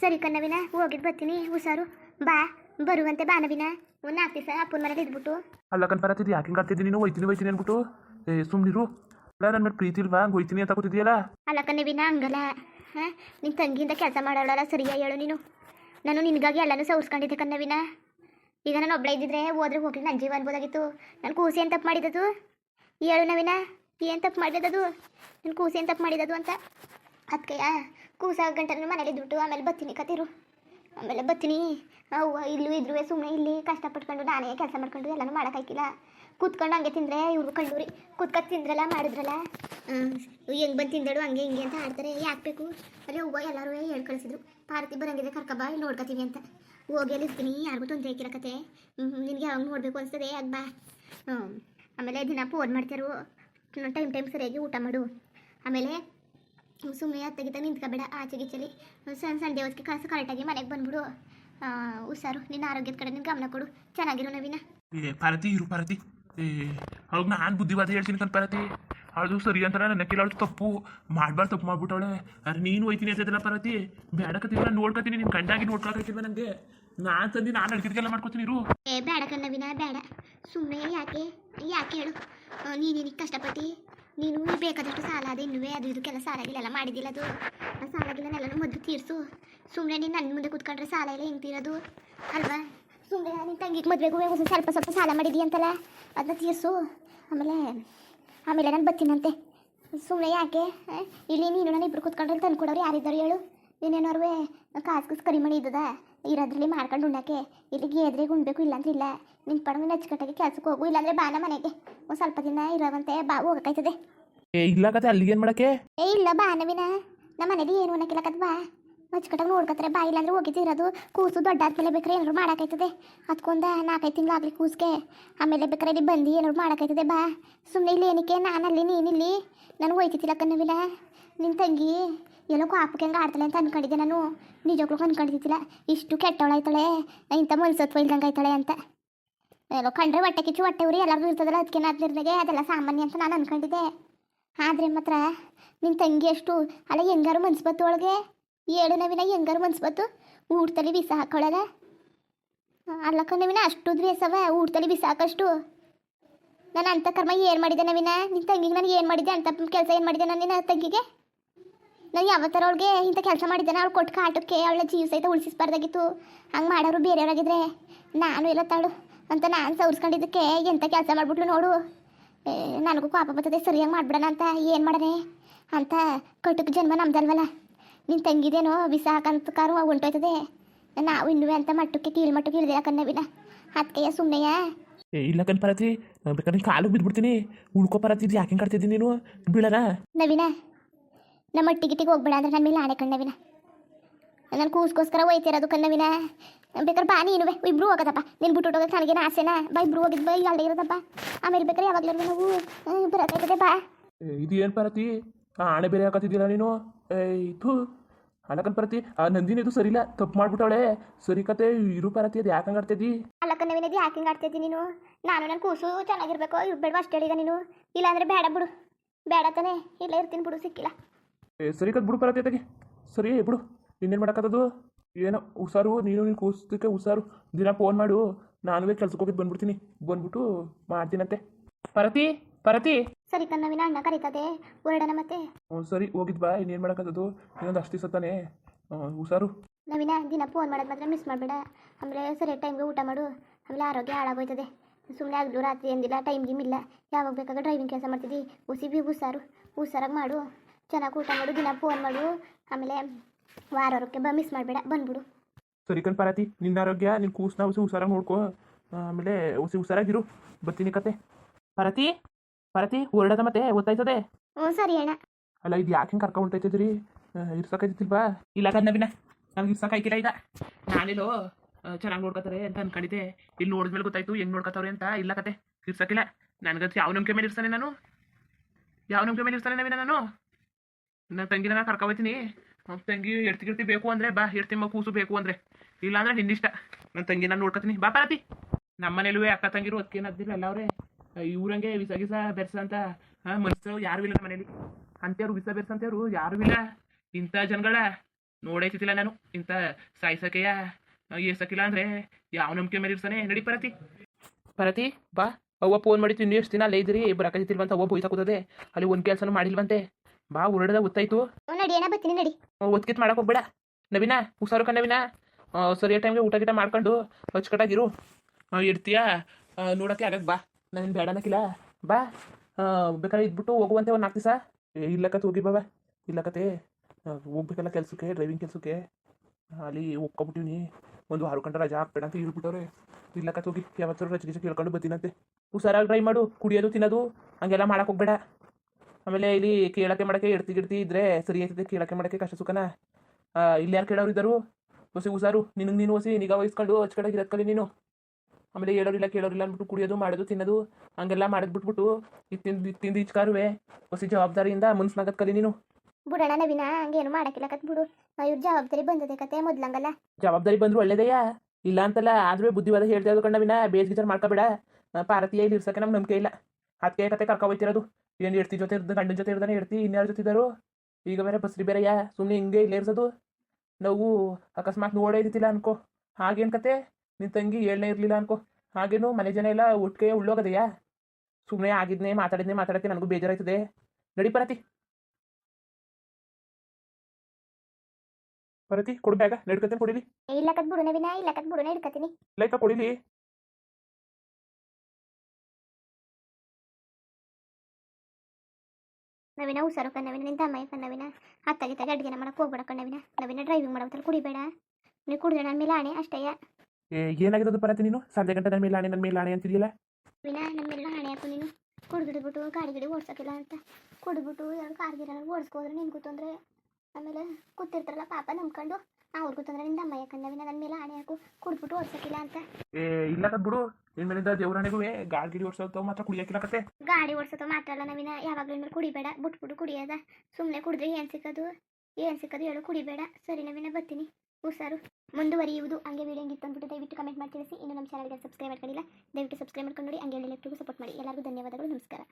ಸರಿ ಕಣ್ಣವಿನ ಹೋಗಿದ್ ಬರ್ತೀನಿ ಹುಷಾರು. ಬಾ ಬರುವಂತೆ ಬಾ ನವಿನ. ಒಂದು ನಾಲ್ಕು ದಿವಸ ಅಪ್ಪನ ಮನೇಲಿ ಇದ್ಬಿಟ್ಟು. ಅಲ್ಲ ಕನ್ಪರತ್ತಿದ್ದು ಯಾಕೆ ಹಿಂಗೆ ಆಡ್ತಿದ್ದೀನಿ ನೀನು? ಹೋಯ್ತೀನಿ ಹೋಯ್ತೀನಿ ಅನ್ಬಿಟ್ಟು ಏ ಸುಮ್ಮನಿರು ಅಲ್ಲ ನನ್ನ ಮೇಲೆ ಪ್ರೀತಿ ಇಲ್ವಾ? ಹಂಗೆ ಹೋಯ್ತೀನಿ ಅಂತ ಕೂತಿದ್ಯಲ್ಲ? ಅಲ್ಲ ಕಣ್ಣವಿನ ಹಂಗಲ್ಲ. ಹಾಂ? ನಿನ್ನ ತಂಗಿಯಿಂದ ಕೆಲಸ ಮಾಡೋಳಲ್ಲ ಸರಿಯಾ ಹೇಳು ನೀನು. ನಾನು ನಿನಗಾಗಿ ಎಲ್ಲಾನು ಸವರ್ಸ್ಕೊಂಡಿದ್ದೆ ಕಣ್ಣವಿನ. ಈಗ ನಾನು ಒಬ್ಳೆ ಇದ್ದಿದ್ರೆ ಹೋದ್ರೆ ಹೋಗ್ಲಿ ನನ್ನ ಜೀವ ಅನ್ಬೋದಾಗಿತ್ತು. ನಾನು ಕೂಸಿ ಏನು ತಪ್ಪು ಮಾಡಿದದು ಹೇಳು ನವಿನ ಏನು ತಪ್ಪು ಮಾಡಿದದು ನಾನು ಕೂಸಿ ಏನು ತಪ್ಪು ಮಾಡಿದದು ಅಂತ? ಅದಕ್ಕೆಯ ಕೂಸ ಗಂಟೆ ಮನೇಲಿ ದುಡ್ಡು ಆಮೇಲೆ ಬತ್ತೀನಿ ಕತಿರು ಆಮೇಲೆ ಬತ್ತೀನಿ ಅವ್ವ ಇಲ್ಲೂ ಇದ್ರು ಸುಮ್ಮನೆ ಇಲ್ಲಿ ಕಷ್ಟಪಟ್ಕೊಂಡು ನಾನೇ ಕೆಲಸ ಮಾಡ್ಕೊಂಡು ಎಲ್ಲನೂ ಮಾಡೋಕ್ಕಾಯ್ಕಿಲ್ಲ ಕೂತ್ಕೊಂಡು ಹಂಗೆ ತಿಂದರೆ ಇವ್ರು ಕಂಡೂರಿ ಕೂತ್ಕೊಂಡು ತಿಂದ್ರಲ್ಲ, ಮಾಡಿದ್ರಲ್ಲ? ಹೆಂಗೆ ಬಂದು ತಿಂದಳು, ಹಂಗೆ ಹಿಂಗೆ ಅಂತ ಆಡ್ತಾರೆ ಯಾಕೆ ಬೇಕು? ಅಲ್ಲೇ ಹೂವು ಎಲ್ಲರೂ ಹೇಳಿ ಕಳಿಸಿದ್ರು. ಪಾರ್ತಿ ಬರಂಗಿದೆ ಕರ್ಕಬ ಇಲ್ಲಿ ನೋಡ್ಕೊತೀವಿ ಅಂತ. ಹೋಗಿ ಎಲ್ಲಿಸ್ತೀನಿ ಯಾರಿಗೂ ತೊಂದರೆ ಹಾಕಿಲ್ಲ ಕತೆ. ನಿನಗೆ ಯಾವಾಗ ನೋಡಬೇಕು ಅನಿಸ್ತದೆ ಯಾಕೆ ಬಾ. ಆಮೇಲೆ ದಿನ ಫೋನ್ ಮಾಡ್ತಾರು. ಟೈಮ್ ಟೈಮ್ ಸರಿಯಾಗಿ ಊಟ ಮಾಡು. ಆಮೇಲೆ ಸುಮ್ಮನೆ ಅತ್ತಗಿತ ನಿಂತ್ಕೋಬೇಡ ಆಚೆ ಗೀಚಲಿ ಸಣ್ಣ ಸಣ್ಣ ದೇವಸ್ಗೆ ಕಳ್ಸು ಕರೆಕ್ಟಾಗಿ ಮನೆಗೆ ಬಂದ್ಬಿಡು. ಆ, ಹುಷಾರು ನಿನ್ನ ಆರೋಗ್ಯದ ಕಡೆ ನೀನು ಗಮನ ಕೊಡು. ಚೆನ್ನಾಗಿರು ನವೀನ. ಏ ಪಾರತಿ ಇರು ಪಾರತಿ ಏ ಅವ್ಳಿಗೆ ನಾನು ಬುದ್ಧಿವಾದ ಹೇಳ್ತೀನಿ ಕಣ್ ಪಾರತಿ ಅದು ಸರಿ ಅಂತ ನನ್ನ ಕೇಳೋಳು ತಪ್ಪು. ಮಾಡ್ಬಾರ್ದು ತಪ್ಪು ಮಾಡ್ಬಿಟ್ಟವಳೆ. ಅರೆ ನೀನು ಹೋಯ್ತೀನಿ ಅಂತದಲ್ಲ ಪಾರತಿ ಬೇಡಕತ್ತೀನಿ ನಾನು ನೋಡ್ಕೊತೀನಿ ನಿನ್ನ ಕಂಡಾಗಿ ನೋಡ್ಕೊಳಕತ್ತಿಲ್ವ ನನಗೆ ನಾನು ತಂದು ನಾನು ಅಡ್ಗಿದ್ಗೆಲ್ಲ ಮಾಡ್ಕೊತೀನಿ ಇರು. ಏ ಬೇಡ ಕಣ್ಣವಿನ ಬೇಡ ಸುಮ್ಮನೆ ಯಾಕೆ ಯಾಕೆ ಹೇಳು. ನೀನು ನೀನೇನಿಗೆ ಕಷ್ಟಪಟ್ಟು ನೀನು ಬೇಕಾದಷ್ಟು ಸಾಲ ಅದೇ ಇನ್ನುವೇ. ಅದು ಇದು ಕೆಲಸ ಸಾಲ ಮಾಡಿದಿಲ್ಲ ಅದು. ಆ ಸಾಲ ಗಿಲ್ಲನೆಲ್ಲನೂ ಮೊದಲು ತೀರಿಸು. ಸುಮ್ಮನೆ ನೀನು ನನ್ನ ಮುಂದೆ ಕೂತ್ಕೊಂಡ್ರೆ ಸಾಲ ಎಲ್ಲ ಹೆಂಗೆ ತೀರೋದು? ಅಲ್ವಾ? ಸುಮ್ಮನೆ ನಿನ್ನ ತಂಗಿಗೆ ಮದುವೆಗೂ ಹೊಸ ಸ್ವಲ್ಪ ಸ್ವಲ್ಪ ಸಾಲ ಮಾಡಿದೀಯಂತಲ್ಲ ಅದನ್ನ ತೀರಿಸು. ಆಮೇಲೆ ಆಮೇಲೆ ನಾನು ಬರ್ತೀನಂತೆ ಸುಮ್ಮನೆ ಯಾಕೆ? ಇಲ್ಲಿ ನೀನು ನಾನು ಇಬ್ಬರು ಕೂತ್ಕೊಂಡ್ರೆ ತಂದು ಕೊಡೋರು ಯಾರಿದ್ದಾರೆ ಹೇಳು? ನೀನೇನೋರ್ವೇ ಕಾಸು ಕರಿ ಕರಿಮಣಿ ಇದ್ದದ? ಇರೋದ್ರಲ್ಲಿ ಮಾಡ್ಕೊಂಡು ಉಣ್ಣಕ್ಕೆ. ಇಲ್ಲಿಗೆ ಎದ್ರಿಗೆ ಉಣ್ಬೇಕು ಇಲ್ಲಾಂದ್ರೆ ಇಲ್ಲ. ನಿನ್ನ ಪಡ ನೀನು ಅಚ್ಚುಕಟ್ಟಾಗಿ ಕೆಲ್ಸಕ್ಕೆ ಹೋಗು ಇಲ್ಲಾಂದ್ರೆ ಬಾನ ಮನೆಗೆ. ಒಂದು ಸ್ವಲ್ಪ ದಿನ ಇರೋವಂತೆ ಬಾ ಹೋಗಕ್ಕಾಯ್ತದೆ. ಏ ಇಲ್ಲ ಕತೆ ಅಲ್ಲಿಗೆ ಏನು ಮಾಡಕ್ಕೆ? ಏ ಇಲ್ಲ ಬಾ ನವೀನ. ನಮ್ಮ ಮನೇಲಿ ಏನು ಅನ್ನಕ್ಕಿಲ್ಲ ಕತ್ ಬಾ. ಅಚ್ಚುಕಟ್ಟಾಗಿ ನೋಡ್ಕೊತಾರೆ ಬಾ ಇಲ್ಲಾಂದ್ರೆ ಹೋಗಿದ್ದಿರೋದು ಕೂಸು ದೊಡ್ಡಾದ್ಮೇಲೆ ಬೇಕಾರೆ ಏನಾದ್ರು ಮಾಡೋಕ್ಕಾಯ್ತದೆ. ಅದಕ್ಕೊಂದ ನಾಲ್ಕೈದು ತಿಂಗಳು ಆಗಲಿ ಕೂಸ್ಗೆ. ಆಮೇಲೆ ಬೇಕಾರೆ ಇಲ್ಲಿ ಬಂದು ಏನಾದ್ರು ಮಾಡೋಕ್ಕಾಯ್ತದೆ ಬಾ. ಸುಮ್ಮನೆ ಇಲ್ಲಿ ಏನಕ್ಕೆ ನಾನಲ್ಲಿ ನೀನಿಲ್ಲಿ. ನನಗೆ ಹೋಯ್ತಿತ್ತಿಲ್ಲ ಕನ್ನವಿಲ್ಲ ನಿನ್ನ ತಂಗಿ. ಎಲ್ಲೋ ಕಾಪಕ್ಕೆ ಹೆಂಗೆ ಆಡ್ತಾಳೆ ಅಂತ ಅನ್ಕೊಂಡಿದ್ದೆ ನಾನು. ನಿಜಕ್ಕೂ ಅನ್ಕೊಂಡಿದ್ದಿಲ್ಲ. ಇಷ್ಟು ಕೆಟ್ಟವಳಾಯ್ತಾಳೆ. ಇಂಥ ಮನ್ಸತ್ವ ಇಲ್ದಂಗೆ ಆಯ್ತಾಳೆ ಅಂತ. ಎಲ್ಲೋ ಕಂಡ್ರೆ ಹೊಟ್ಟೆ ಕಿಚ್ಚು, ಹೊಟ್ಟೆ ಉರಿ ಎಲ್ಲರಿಗೂ ಇರ್ತದಲ್ಲ ಅದಕ್ಕೆ ನಿರ್ದಾಗೆ ಅದೆಲ್ಲ ಸಾಮಾನ್ಯ ಅಂತ ನಾನು ಅನ್ಕೊಂಡಿದ್ದೆ. ಆದರೆ ಮಾತ್ರ ನಿನ್ನ ತಂಗಿ ಅಷ್ಟು ಅಲ್ಲ ಹೆಂಗಾರು ಮನ್ಸು ಬತ್ತು ಒಳಗೆ? ಏಳು ನವಿನ ಹೆಂಗಾರು ಮನ್ಸು ಬತ್ತು? ಊಟದಲ್ಲಿ ಬಿಸ ಹಾಕೊಳ್ಳಲ್ಲ ಅಲ್ಲಕ್ಕ ನವಿನ ಅಷ್ಟು ದ್ವೇಷವ ಊಟದಲ್ಲಿ ಬಿಸ ಹಾಕಷ್ಟು. ನಾನು ಅಂತ ಕರ್ಮ ಏನು ಮಾಡಿದೆ ನವಿನ? ನಿನ್ನ ತಂಗಿಗೆ ನಾನು ಏನು ಮಾಡಿದೆ ಅಂತ ಕೆಲಸ ಏನು ಮಾಡಿದೆ ನಾನು ನಿನ್ನ ತಂಗಿಗೆ? ನಾನು ಯಾವತ್ತಾರ ಅವಳಿಗೆ ಇಂಥ ಕೆಲಸ ಮಾಡಿದ್ದಾನೆ ಅವ್ಳು ಕೊಟ್ಟು ಕಾಟಕ್ಕೆ ಅವಳ ಜೀವ ಸಹಿತ ಉಳಿಸಿಸ್ಬಾರ್ದಾಗಿತ್ತು. ಹಂಗೆ ಮಾಡೋರು ಬೇರೆಯವರಾಗಿದ್ರೆ ನಾನು ಎಲ್ಲ ತಾಳು ಅಂತ ನಾನು ಸವರ್ಸ್ಕೊಂಡಿದ್ದಕ್ಕೆ ಎಂಥ ಕೆಲಸ ಮಾಡಿಬಿಟ್ಲು ನೋಡು. ನನಗೂ ಪಾಪ ಬರ್ತದೆ ಸರಿಯಾಗಿ ಮಾಡ್ಬಿಡೋಣ ಅಂತ ಏನು ಮಾಡನೆ ಅಂತ ಕಟುಕ್ ಜನ್ಮ ನಮ್ದಲ್ವಲ್ಲ. ನಿನ್ನ ತಂಗಿದೇನೋ ಬಿಸಾಕಂತ ಕಾರು ಹೊಂಟೋಯ್ತದೆ ನಾವು ಇನ್ನೂ ಅಂತ ಮಟ್ಟಕ್ಕೆ ಕೀಳು ಮಟ್ಟಕ್ಕೆ ಇಳಿದೆ ಯಾಕನ್ನವಿನ ಅದಕ್ಕೆ ಸುಮ್ಮನೆಯ ಏ ಇಲ್ಲ ಕಣ್ ಪರತಿ ಬೇಕಾದ್ರೆ ಕಾಲು ಬಿದ್ಬಿಡ್ತೀನಿ. ಉಳ್ಕೊ ಪರತಿ ಯಾಕೆ ಕಾಡ್ತಿದ್ದೀನಿ ನೀನು? ಬೀಳನ? ನವೀನ ನಮ್ಮ ಟಿಗಿಟಿಗೆ ಹೋಗ್ಬೇಡ ಅಂದ್ರೆ ನನ್ನ ಮೇಲೆ ಆಣೆ ಕಣ್ಣವಿನ. ನನ್ನ ಕೂಸ್ಗೋಸ್ಕರ ಹೋಯ್ತಿರೋದು ಕಣ್ಣವಿನ. ಬೇಕಾದ್ರೆ ಬಾ ನೀನು ಇಬ್ರು ಹೋಗದಪ್ಪ. ನಿನ್ ಬಿಟ್ಟು ಹೋಗೋದು ನನಗೇನು ಆಸೆನಾ? ಬಾ ಇಬ್ರು ಹೋಗಿದ್ ಬಾ ಈಗ ಅಲ್ಲೇ ಇರೋದಪ್ಪ. ಆಮೇಲೆ ಬೇಕಾದ್ರೆ ಯಾವಾಗಲೂ ನಾವು ಹ್ಮ್, ಬರೋಕ್ಕಾಯ್ತದೆ ಬಾ. ಇದು ಏನು ಪರತಿ? ಆಣೆ ಬೇರೆ ಹಾಕತ್ತಿದ್ದೀರಾ ನೀನು? ಏಯ್ ಥೂ. ಪರತಿ ಆ ನಂದಿನಿ ಇದು ಸರಿಲ್ಲ ತಪ್ಪು ಮಾಡ್ಬಿಟ್ಟವಳೆ. ಸರಿ ಕತೆ ಇರು ಪರತಿ ಅದು ಯಾಕೆ ಹಂಗೆ ಆಡ್ತಿದ್ದಿ? ಅಲ್ಲ ಕಣ್ಣವಿನ ಇದು ಯಾಕೆ ಹಿಂಗೆ ಆಡ್ತಿದ್ದಿ ನೀನು? ನಾನು ನನ್ನ ಕೂಸು ಚೆನ್ನಾಗಿರ್ಬೇಕು. ಇರ್ಬೇಡ ಅಷ್ಟೇ ಈಗ ನೀನು. ಇಲ್ಲಾಂದ್ರೆ ಬೇಡ ಬಿಡು. ಬೇಡ ತಾನೇ. ಇಲ್ಲೇ ಇರ್ತೀನಿ ಬಿಡು ಸಿಕ್ಕಿಲ್ಲ. ಏ ಸರಿ ಕತ್ ಬಿಡು ಪಾರತಿ ಅತ್ತಾಗೆ. ಸರಿ ಬಿಡು. ಇನ್ನೇನು ಮಾಡಕ್ಕದ್ದು ಏನೋ ಹುಷಾರು? ನೀನು ನೀನು ಕೂಸಕ್ಕೆ ಹುಷಾರು. ದಿನ ಫೋನ್ ಮಾಡು. ನಾನು ಕೆಲ್ಸಕ್ಕೆ ಹೋಗಿದ್ದು ಬಂದ್ಬಿಡ್ತೀನಿ. ಬಂದ್ಬಿಟ್ಟು ಮಾಡ್ತೀನಂತೆ ಪರತಿ ಪರತಿ. ಸರಿ ಕಣ್ಣವಿನ ಅಣ್ಣ ಕರೀತದೆ. ಹೊರಡೋಣ ಮತ್ತೆ. ಹ್ಞೂ ಸರಿ ಹೋಗಿದ್ ಬಾ. ಇನ್ನೇನು ಮಾಡಕ್ಕದ್ದು ಇನ್ನೊಂದು ಅಷ್ಟು ದಿವಸ ತಾನೇ. ಹ್ಞೂ, ಹುಷಾರು. ನವೀನ ದಿನ ಫೋನ್ ಮಾಡೋದು ಮಾತ್ರ ಮಿಸ್ ಮಾಡಬೇಡ. ಆಮೇಲೆ ಸರಿ ಟೈಮ್ಗೆ ಊಟ ಮಾಡು. ಆಮೇಲೆ ಆರೋಗ್ಯ ಹಾಳಾಗೋಯ್ತದೆ. ಸುಮ್ಮನೆ ಆಗಲು ರಾತ್ರಿ ಎಂದಿಲ್ಲ ಟೈಮ್ ಗಿಮ್ ಇಲ್ಲ ಯಾವಾಗ ಬೇಕಾಗ ಡ್ರೈವಿಂಗ್ ಕೆಲಸ ಮಾಡ್ತಿದ್ದಿ ಉಸಿ ಬಿ ಹುಷಾರು. ಹುಷಾರಾಗಿ ಮಾಡು. ಚೆನ್ನಾಗಿ ಊಟ ಮಾಡು ದಿನ ಫೋನ್ ಮಾಡು. ಆಮೇಲೆ ವಾರಕ್ಕೆ ಬ ಮಿಸ್ ಮಾಡಬೇಡ ಬಂದ್ಬಿಡು. ಸರಿ ಕಣ್ ಪಾರತಿ ನಿನ್ನ ಆರೋಗ್ಯ ನಿನ್ನ ಕೂಸನ್ನ ಹುಸಿ ಹುಷಾರಾಗಿ ನೋಡ್ಕೋ. ಆಮೇಲೆ ಹುಸಿ ಹುಷಾರಾಗಿರು ಬರ್ತೀನಿ ಕತೆ. ಪಾರತಿ ಪಾರತಿ ಹೊರಡದ ಮತ್ತೆ ಗೊತ್ತಾಯ್ತದೆ? ಹ್ಞೂ ಸರಿ ಅಣ್ಣ. ಅಲ್ಲ ಇದು ಯಾಕೆ ಹಿಂಗೆ ಕರ್ಕೊಂಡು ಹೊಂಟೈತಿದ್ರಿ ಇರ್ಸಕ್ಕಾಯ್ತಿಲ್ವಾ? ಇಲ್ಲ ಕನ್ನಬಿನ ನಂಗೆ ಇರ್ಸಕ್ಕಾಯ್ತಿಲ್ಲ ಈಗ. ನಾನಿಲ್ಲೋ ಚೆನ್ನಾಗಿ ನೋಡ್ಕೊತಾರೆ ಅಂತ ಅನ್ಕೊಂಡಿದ್ದೆ. ಇಲ್ಲಿ ನೋಡಿದ್ಮೇಲೆ ಗೊತ್ತಾಯ್ತು ಹೆಂಗ್ ನೋಡ್ಕೊತಾವ್ರೆ ಅಂತ. ಇಲ್ಲ ಕತೆ ಇರ್ಸಕ್ಕಿಲ್ಲ. ನನಗಂತೂ ಯಾವ ನಂಬಿಕೆ ಮೇಲೆ ಇರ್ತಾನೆ ನಾನು? ಯಾವ ನಂಬಿಕೆ ಮೇಲೆ ಇರ್ತಾನೆ ನವೀನ ನಾನು? ನನ್ನ ತಂಗಿನ ಕರ್ಕೊ ಹೋಗ್ತೀನಿ ನಮ್ಮ ತಂಗಿ ಎಡ್ತಿ ಗಿಡ್ತಿ ಬೇಕು ಅಂದ್ರೆ ಬಾ ಎಡ್ತಿಮ್ಮ ಕೂಸು ಬೇಕು ಅಂದ್ರೆ. ಇಲ್ಲ ಅಂದ್ರೆ ನಿನ್ನಿಷ್ಟ. ನನ್ನ ತಂಗಿ ನಾನು ನೋಡ್ಕೊತೀನಿ. ಬಾ ಪಾರತಿ ನಮ್ಮ ಮನೇಲೂ ಅಕ್ಕ ತಂಗಿರು ಅದಿಲ್ಲ ಎಲ್ಲ ಅವ್ರೆ. ಇವ್ರಂಗೆ ವಿಸ ಗಿಸ ಬೆರ್ಸ ಅಂತ ಹಾಂ ಮನುಷ್ಯರು ಯಾರು ಇಲ್ಲ ನಮ್ಮ ಮನೇಲಿ ಅಂತ್ಯವ್ರು ವಿಸ ಬೆರ್ಸ ಅಂತವ್ರು ಯಾರು ಇಲ್ಲ. ಇಂಥ ಜನಗಳ ನೋಡೈತಿಲ್ಲ ನಾನು. ಇಂಥ ಸಾಯಿಸಕೆಯ ಏಸಕಿಲ್ಲ ಅಂದ್ರೆ ಯಾವ ನಂಬಿಕೆ ಮೇಲೆ ಇರ್ತಾನೆ ನಡಿ ಪರತಿ ಪರತಿ ಬಾ. ಅವ್ವ ಫೋನ್ ಮಾಡಿತ್ತು ಇನ್ನೂ ಎಷ್ಟು ದಿನ ಅಲ್ಲೇ ಇದ್ರಿ ಬರಕತ್ತಿಲ್ವಂತ ಅವ್ವ ಬೊಯ್ತಾ ಕೂತದೆ. ಅಲ್ಲಿ ಒಂದು ಕೆಲಸನೂ ಮಾಡಿಲ್ವಂತೆ. ಬಾ ಉರಡದ ಗೊತ್ತಾಯ್ತು ನಡಿ ಏನ ನಡಿ. ಒತ್ಕಿತ್ ಮಾಡಕ್ ಹೋಗ್ಬೇಡ. ನವೀನ ಹುಷಾರು ನವೀನ. ಸರಿಯ ಸರಿಯಾದ ಟೈಮ್ಗೆ ಊಟ ಗಿಟ ಮಾಡ್ಕೊಂಡು ಅಚ್ಚುಕಟ್ಟಾಗಿರು ಆ, ನೋಡಕ್ಕೆ ಆಗಕ್ ಬಾ. ನಾನು ಬೇಡ ಅನ್ನಕ್ಕಿಲ್ಲ ಬಾ. ಬೇಕಾದ್ರೆ ಇದ್ಬಿಟ್ಟು ಹೋಗುವಂತೆ ಒಂದು ನಾಲ್ಕು ದಿವಸ. ಇಲ್ಲಕತ್ ಹೋಗಿ ಬಾಬಾ ಇಲ್ಲಕತೆ ಹೋಗ್ಬೇಕಲ್ಲ ಕೆಲಸಕ್ಕೆ ಡ್ರೈವಿಂಗ್ ಕೆಲಸಕ್ಕೆ. ಅಲ್ಲಿ ಒಪ್ಕೊಬಿಟ್ಟಿವ್ನಿ. ಒಂದು ಆರು ಗಂಟೆ ರಜಾ ಹಾಕ್ಬೇಡ ಅಂತ ಹೇಳ್ಬಿಟ್ಟವ್ರೆ. ಇಲ್ಲಕತ್ ಹೋಗಿ. ಯಾವತ್ತಾರು ರಜೆ ಗಿಜೆ ಕೇಳ್ಕೊಂಡು ಬರ್ತೀನಂತೆ ಹುಷಾರಾಗಿ ಡ್ರೈವ್ ಮಾಡು. ಕುಡಿಯೋದು ತಿನ್ನೋದು ಹಂಗೆಲ್ಲ ಮಾಡಕ್ಕೆ ಹೋಗ್ಬೇಡ. ಆಮೇಲೆ ಇಲ್ಲಿ ಕೇಳಕ್ಕೆ ಮಾಡಕ್ಕೆ ಎಡ್ತಿ ಗಿಡ್ತಿ ಇದ್ರೆ ಸರಿ ಆಯ್ತದೆ ಕೇಳಕ್ಕೆ ಮಾಡಕ್ಕೆ ಕಷ್ಟ ಸುಖನ. ಇಲ್ಲಿ ಯಾರು ಕೇಳೋರು ಇದ್ದರು? ಹೊಸಿ ಉಸಾರು ನಿನಗೆ ನೀನು ಹೊಸಿ ನಿಗಾ ವಹಿಸ್ಕೊಂಡು ಅಚ್ಚಕಡೆಗೆ ಇರತ್ಕಲಿ ನೀನು. ಆಮೇಲೆ ಹೇಳೋರಿಲ್ಲ ಕೇಳೋರಿಲ್ಲ ಅಂದ್ಬಿಟ್ಟು ಕುಡಿಯೋದು ಮಾಡೋದು ತಿನ್ನೋದು ಹಂಗೆಲ್ಲ ಮಾಡಿದ್ಬಿಟ್ಬಿಟ್ಟು ಬಿಟ್ಬಿಟ್ಟು ತಿಂದು ತಿಂದು ಇಚ್ಕಾರುವೆ ಹೊಸಿ ಜವಾಬ್ದಾರಿಯಿಂದ ಮುನ್ಸ್ನಾಗತ್ ಕಲಿ ನೀನು. ಬಿಡೋಣ ನವೀನ ಹಂಗೇನು ಮಾಡಕ್ಕಿಲ್ಲ ಕತ್ ಬಿಡು. ಇವ್ರ ಜವಾಬ್ದಾರಿ ಬಂದದೆ ಕತೆ ಮೊದ್ಲಂಗಲ್ಲ. ಜವಾಬ್ದಾರಿ ಬಂದ್ರು ಒಳ್ಳೇದಯ್ಯ. ಇಲ್ಲ ಅಂತಲ್ಲ ಆದ್ರೂ ಬುದ್ಧಿವಾದ ಹೇಳ್ತಾ ಇದ್ದು ಕಣ್ಣ ವಿನ ಬೇಜ್ ಗಿಜರ್ ಮಾಡ್ಕೋಬೇಡ ಆ, ಇಲ್ಲಿ ಇರ್ಸಕ್ಕೆ ನಮ್ಗೆ ನಂಬಿಕೆ ಇಲ್ಲ. ಅದಕ್ಕೆ ಕತೆ ಕರ್ಕೊ ಹೋಯ್ತಿರೋದು. ಏನು ಹೆಡ್ತಿ ಜೊತೆ ಇರ್ದು ಗಂಡನ ಜೊತೆ ಇರ್ದಾನೆ ಹೆಡ್ತಿ ಇನ್ಯಾರ ಜೊತೆ ಇದ್ದಾರೋ ಈಗ ಬೇರೆ ಬಸ್ರಿ ಬೇರೆ ಯಾ ಸುಮ್ಮನೆ ಹಿಂಗೆ ಇಲ್ಲೇ ಇರ್ಸೋದು? ನಾವು ಅಕಸ್ಮಾತ್ ನೋಡೇ ಇದ್ದಿಲ್ಲ ಅನ್ಕೋ. ಹಾಗೇನು ಕತೆ? ನಿನ್ನ ತಂಗಿ ಏಳನೇ ಇರಲಿಲ್ಲ ಅನ್ಕೋ. ಹಾಗೇನು ಮನೆ ಜನ ಎಲ್ಲ ಒಟ್ಟಿಗೆ ಉಳ್ಳೋಗದೆಯಾ? ಸುಮ್ಮನೆ ಆಗಿದ್ನೇ ಮಾತಾಡಿದ್ನೇ ಮಾತಾಡಕ್ಕೆ ನನಗೂ ಬೇಜಾರಾಯ್ತದೆ. ನಡಿ ಪರತಿ. ಪರತಿ ಕೊಡು ಬ್ಯಾಗ ನಡ್ಕತ್ತೆ ಕೊಡಿಲಿ. ಇಲ್ಲ ಕತ್ ಬಿಡು ನವೀನ ಇಲ್ಲ ಕತ್ ಬಿಡು ಲೈಕ ಕೊಡಿಲಿ. ನವೀನ ಹುಷಾರು ಕಣ್ ನವೀನ ನಿಂತ ಮೈಕ ನವೀನ. ನವೀನ ಹತ್ತಾಗಿತ್ತಾಗ ಅಡುಗೆನ ಮಾಡಕ್ಕೆ ಹೋಗ್ಬೇಡಕ್ಕ ನವೀನ. ನವೀನ ಡ್ರೈವಿಂಗ್ ಮಾಡೋದ್ರಲ್ಲಿ ಕುಡಿಬೇಡ. ನೀವು ಕುಡಿದ್ರೆ ನನ್ನ ಮೇಲೆ ಆಣೆ ಅಷ್ಟೇಯ ಏನಾಗಿದೆ ಏನಾಗಿರೋದು ಪರತಿ ನೀನು? ಸಂಜೆ ಗಂಟೆ ನನ್ನ ಮೇಲೆ ಆಣೆ ನನ್ನ ಮೇಲೆ ಆಣೆ ಅಂತಿದೆಯಲ್ಲ? ವಿನ ನಮ್ಮ ಮೇಲೆ ಆಣೆ ಹಾಕು ನೀನು? ಕುಡಿದ್ಬಿಟ್ಟು ಗಾಡಿ ಗಿಡಿ ಓಡ್ಸೋಕ್ಕಿಲ್ಲ ಅಂತ. ಕುಡಿದ್ಬಿಟ್ಟು ಎರಡು ಕಾರ್ ಗಿರ ಓಡಿಸ್ಕೋದ್ರೆ ನಿನ್ಗೂ ತೊಂದರೆ ಆಮೇಲೆ ಕೂತಿರ್ತಾರಲ್ಲ ಪಾಪ ನಂಬ್ಕೊಂಡು. ಅವ್ರಿಗೂ ತೊಂದರೆ ನಿಂದ ಅಮ್ಮ ಯಾಕಂದವಿನ ನನ್ನ ಮೇಲೆ ಆಣೆ ಹಾಕು ಕುಡಿದ್ಬಿಟ್ಟು ಓಡ್ಸೋಕ್ಕಿಲ್ಲ ಅಂತ. ಏ ಇಲ್ಲ ಬಿಡು ಇನ್ಮೇಲಿಂದ ದೇವ್ರಾಣೆಗೂ ಗಾಡಿ ಗಿಡಿ ಓಡಿಸೋದು ಮಾತ್ರ ಕುಡಿಯಕ್ಕಿಲ್ಲ ಕತೆ ಗಾಡಿ ಓಡಿಸೋದು ಮಾತ್ರ ಅಲ್ಲ ನವೀನ, ಯಾವಾಗಲೂ ಇನ್ಮೇಲೆ ಕುಡಿಬೇಡ ಬಿಟ್ಬಿಟ್ಟು ಕುಡಿಯೋದ. ಸುಮ್ಮನೆ ಕುಡಿದ್ರೆ ಏನು ಸಿಕ್ಕದು? ಏನ್ ಸಿಕ್ಕದು ಹೇಳು, ಕುಡಿಬೇಡ. ಸರಿ ನವೀನ, ಬರ್ತೀನಿ. ಹುಷಾರು. ಮುಂದುವರಿಯುವುದು ಹಂಗೆ ವಿಡಿಯೋ ಅಂದ್ಬಿಟ್ಟು ದಯವಿಟ್ಟು ಕಮೆಂಟ್ ಮಾಡಿ ತಿಳಿಸಿ ಇನ್ನು ನಮ್ಮ ಚಾನಲ್ಗೆ ಸಬ್ಸ್ಕ್ರೈಬ್ ಮಾಡ್ಕೊಂಡಿಲ್ಲ, ದಯವಿಟ್ಟು ಸಬ್ಸ್ಕ್ರೈಬ್ ಮಾಡ್ಕೊಂಡು ನೋಡಿ. ಹಂಗೆ ಎಲ್ಲರಿಗೂ ಸಪೋರ್ಟ್ ಮಾಡಿ. ಎಲ್ಲರಿಗೂ ಧನ್ಯವಾದಗಳು, ನಮಸ್ಕಾರ.